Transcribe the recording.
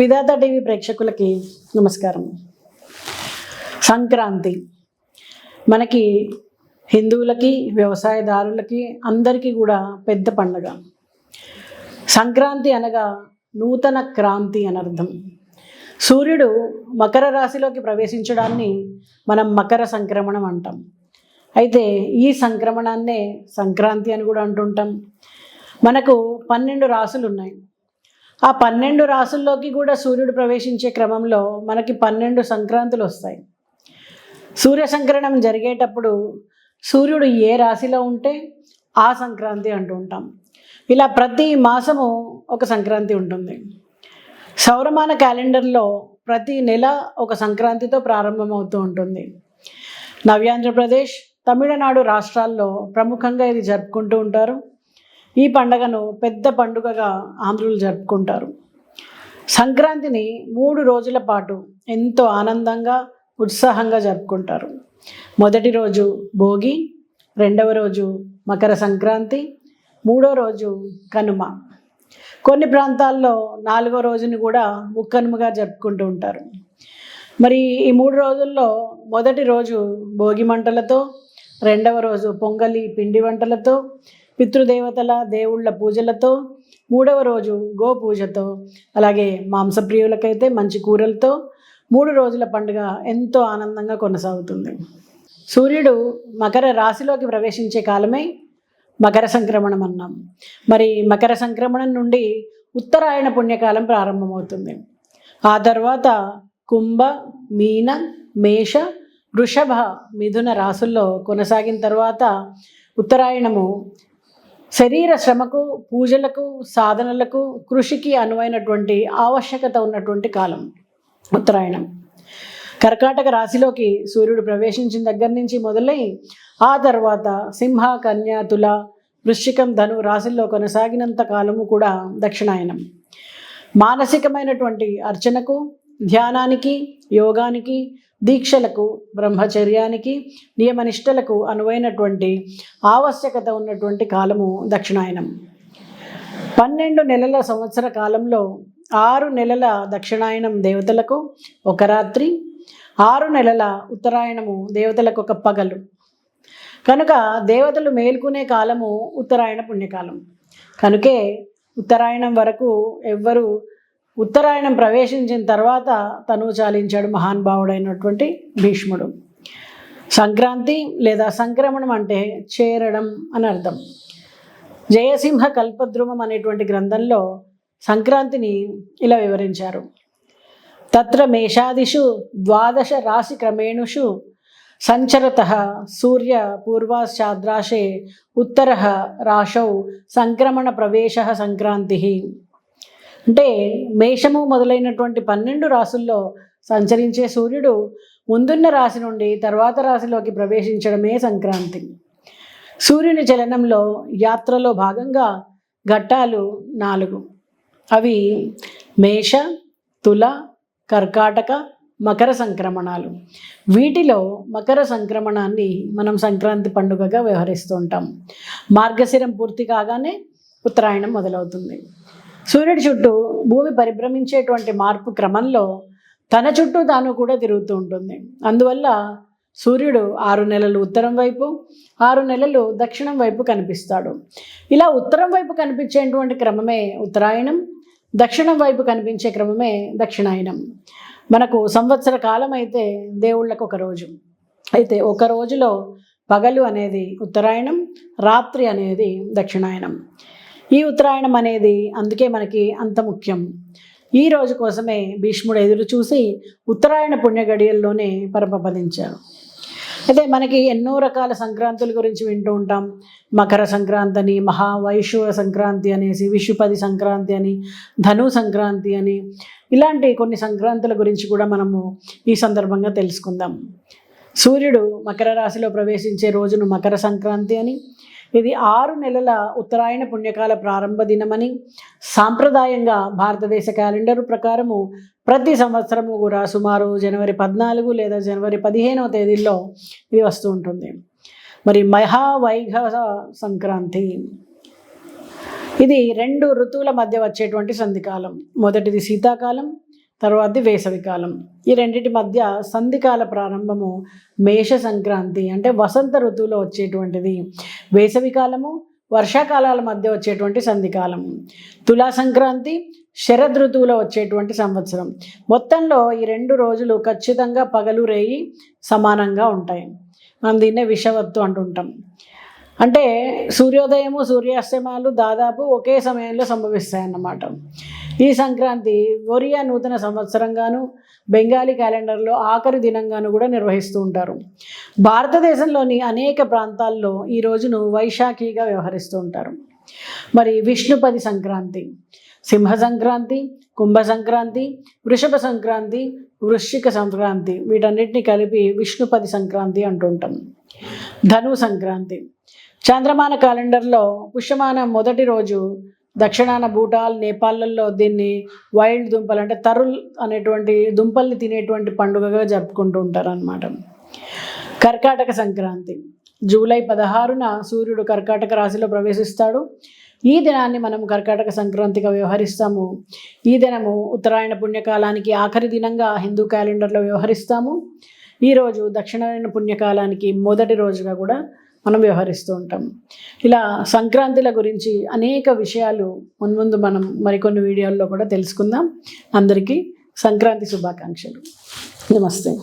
విధాత TV ప్రేక్షకులకి నమస్కారం. సంక్రాంతి. మనకి హిందువులకి వ్యవసాయదారులకి అందరికీ కూడా పెద్ద పండగ. సంక్రాంతి అనగా నూతన క్రాంతి అని అర్థం. సూర్యుడు మకర రాశిలోకి ప్రవేశించడాన్ని మనం మకర సంక్రమణం అంటాం. అయితే ఈ సంక్రమణాన్నే సంక్రాంతి అని కూడా అంటుంటాం. మనకు పన్నెండు రాసులు ఉన్నాయి ఆ పన్నెండు రాసుల్లోకి కూడా సూర్యుడు ప్రవేశించే క్రమంలో మనకి పన్నెండు సంక్రాంతులు వస్తాయి. సూర్య సంక్రమణం జరిగేటప్పుడు సూర్యుడు ఏ రాశిలో ఉంటే ఆ సంక్రాంతి అంటూ ఉంటాం. ఇలా ప్రతి మాసము ఒక సంక్రాంతి ఉంటుంది. సౌరమాన క్యాలెండర్లో ప్రతి నెల ఒక సంక్రాంతితో ప్రారంభమవుతూ ఉంటుంది. నవ్యాంధ్రప్రదేశ్ తమిళనాడు రాష్ట్రాల్లో ప్రముఖంగా ఇది జరుపుకుంటూ ఉంటారు. ఈ పండగను పెద్ద పండుగగా ఆంధ్రులు జరుపుకుంటారు. సంక్రాంతిని మూడు రోజుల పాటు ఎంతో ఆనందంగా ఉత్సాహంగా జరుపుకుంటారు. మొదటి రోజు భోగి రెండవ రోజు మకర సంక్రాంతి మూడో రోజు కనుమ. కొన్ని ప్రాంతాల్లో నాలుగో రోజుని కూడా ముక్కనుమగా జరుపుకుంటూ ఉంటారు. మరి ఈ మూడు రోజుల్లో మొదటి రోజు భోగి మంటలతో రెండవ రోజు పొంగలి పిండి వంటలతో పితృదేవతల దేవుళ్ళ పూజలతో మూడవ రోజు గోపూజతో అలాగే మాంసప్రియులకైతే మంచి కూరలతో మూడు రోజుల పండుగ ఎంతో ఆనందంగా కొనసాగుతుంది. సూర్యుడు మకర రాశిలోకి ప్రవేశించే కాలమే మకర సంక్రమణం అన్నాం. మరి మకర సంక్రమణం నుండి ఉత్తరాయణ పుణ్యకాలం ప్రారంభమవుతుంది. ఆ తర్వాత కుంభ మీన మేష వృషభ మిథున రాసుల్లో కొనసాగిన తర్వాత ఉత్తరాయణము శరీర శ్రమకు పూజలకు సాధనలకు కృషికి అనువైనటువంటి ఆవశ్యకత ఉన్నటువంటి కాలం. ఉత్తరాయణం. కర్కాటక రాశిలోకి సూర్యుడు ప్రవేశించిన దగ్గర నుంచి మొదలై ఆ తర్వాత సింహ కన్య తుల వృశ్చికం ధను రాశుల్లో కొనసాగినంత కాలము కూడా దక్షిణాయనం. మానసికమైనటువంటి అర్చనకు ధ్యానానికి యోగానికి దీక్షలకు బ్రహ్మచర్యానికి నియమనిష్టలకు అనువైనటువంటి ఆవశ్యకత ఉన్నటువంటి కాలము దక్షిణాయనం. పన్నెండు నెలల సంవత్సర కాలంలో ఆరు నెలల దక్షిణాయనం దేవతలకు ఒక రాత్రి ఆరు నెలల ఉత్తరాయణము దేవతలకు ఒక పగలు. కనుక దేవతలు మేల్కొనే కాలము ఉత్తరాయణ పుణ్యకాలం. కనుకే ఉత్తరాయణం వరకు ఎవ్వరు ఉత్తరాయణం ప్రవేశించిన తర్వాత తను చాలించాడు మహానుభావుడైనటువంటి భీష్ముడు. సంక్రాంతి లేదా సంక్రమణం అంటే చేరడం అని అర్థం. జయసింహ కల్పద్రుమం అనేటువంటి గ్రంథంలో సంక్రాంతిని ఇలా వివరించారు. తత్ర మేషాదిషు ద్వాదశ రాశి క్రమేణుషు సంచరత సూర్య పూర్వాశ్చాద్రాశే ఉత్తర రాశౌ సంక్రమణ ప్రవేశ సంక్రాంతి. అంటే మేషము మొదలైనటువంటి పన్నెండు రాసుల్లో సంచరించే సూర్యుడు ముందున్న రాశి నుండి తర్వాత రాశిలోకి ప్రవేశించడమే సంక్రాంతి. సూర్యుని చలనంలో యాత్రలో భాగంగా ఘట్టాలు నాలుగు. అవి మేష తుల కర్కాటక మకర సంక్రమణాలు. వీటిలో మకర సంక్రమణాన్ని మనం సంక్రాంతి పండుగగా వ్యవహరిస్తూ ఉంటాం. మార్గశిరం పూర్తి కాగానే ఉత్తరాయణం మొదలవుతుంది. సూర్యుడి చుట్టూ భూమి పరిభ్రమించేటువంటి మార్పు క్రమంలో తన చుట్టూ తాను కూడా తిరుగుతూ ఉంటుంది. అందువల్ల సూర్యుడు ఆరు నెలలు ఉత్తరం వైపు ఆరు నెలలు దక్షిణం వైపు కనిపిస్తాడు. ఇలా ఉత్తరం వైపు కనిపించేటువంటి క్రమమే ఉత్తరాయణం దక్షిణం వైపు కనిపించే క్రమమే దక్షిణాయనం. మనకు సంవత్సర కాలం అయితే దేవుళ్ళకు ఒక రోజు. అయితే ఒక రోజులో పగలు అనేది ఉత్తరాయణం రాత్రి అనేది దక్షిణాయనం. ఈ ఉత్తరాయణం అనేది అందుకే మనకి అంత ముఖ్యం. ఈ రోజు కోసమే భీష్ముడు ఎదురు చూసి ఉత్తరాయణ పుణ్య గడియల్లోనే పరమపదించారు అయితే మనకి ఎన్నో రకాల సంక్రాంతుల గురించి వింటూ ఉంటాం. మకర సంక్రాంతి అని మహావైశ్వ సంక్రాంతి అనేసి విషుపది సంక్రాంతి అని ధను సంక్రాంతి అని ఇలాంటి కొన్ని సంక్రాంతుల గురించి కూడా మనము ఈ సందర్భంగా తెలుసుకుందాం. సూర్యుడు మకర రాశిలో ప్రవేశించే రోజును మకర సంక్రాంతి అని ఇది ఆరు నెలల ఉత్తరాయణ పుణ్యకాల ప్రారంభ దినమని సాంప్రదాయంగా భారతదేశ క్యాలెండర్ ప్రకారము ప్రతి సంవత్సరము కూడా సుమారు జనవరి పద్నాలుగు లేదా జనవరి పదిహేనవ తేదీల్లో ఇది వస్తూ ఉంటుంది. మరి మహావైఘ సంక్రాంతి. ఇది రెండు ఋతువుల మధ్య వచ్చేటువంటి సంధికాలం. మొదటిది శీతాకాలం తర్వాతది వేసవికాలం ఈ రెండింటి మధ్య సంధికాల ప్రారంభము మేష సంక్రాంతి అంటే వసంత ఋతువులో వచ్చేటువంటిది. వేసవికాలము వర్షాకాలాల మధ్య వచ్చేటువంటి సంధికాలం. తులా సంక్రాంతి శరద్ ఋతువులో వచ్చేటువంటి సంవత్సరం. మొత్తంలో ఈ రెండు రోజులు ఖచ్చితంగా పగలు రేయి సమానంగా ఉంటాయి. మనం దీన్నే విషవత్తు అంటుంటాం. అంటే సూర్యోదయము సూర్యాస్తమాలు దాదాపు ఒకే సమయంలో సంభవిస్తాయి అన్నమాట ఈ సంక్రాంతి ఒరియా నూతన సంవత్సరంగాను బెంగాలీ క్యాలెండర్లో ఆఖరి దినంగాను కూడా నిర్వహిస్తూ ఉంటారు. భారతదేశంలోని అనేక ప్రాంతాల్లో ఈ రోజును వైశాఖిగా వ్యవహరిస్తూ ఉంటారు. మరి విష్ణుపది సంక్రాంతి సింహ సంక్రాంతి కుంభ సంక్రాంతి వృషభ సంక్రాంతి వృశ్చిక సంక్రాంతి వీటన్నిటిని కలిపి విష్ణుపది సంక్రాంతి అంటుంటాం. ధను సంక్రాంతి చాంద్రమాన క్యాలెండర్లో పుష్యమాన మొదటి రోజు దక్షిణాన భూటాల్ నేపాళ్ళలో దీన్ని వైల్డ్ దుంపలు అంటే తరుల్ అనేటువంటి దుంపల్ని తినేటువంటి పండుగగా జరుపుకుంటూ ఉంటారనమాట కర్కాటక సంక్రాంతి. జూలై పదహారున సూర్యుడు కర్కాటక రాశిలో ప్రవేశిస్తాడు. ఈ దినాన్ని మనం కర్కాటక సంక్రాంతిగా వ్యవహరిస్తాము. ఈ దినము ఉత్తరాయణ పుణ్యకాలానికి ఆఖరి దినంగా హిందూ క్యాలెండర్లో వ్యవహరిస్తాము. ఈరోజు దక్షిణాయన పుణ్యకాలానికి మొదటి రోజుగా కూడా మనం వ్యవహరిస్తూ ఉంటాం. ఇలా సంక్రాంతిల గురించి అనేక విషయాలు మున్ముందు మనం మరికొన్ని వీడియోల్లో కూడా తెలుసుకుందాం. అందరికీ సంక్రాంతి శుభాకాంక్షలు. నమస్తే.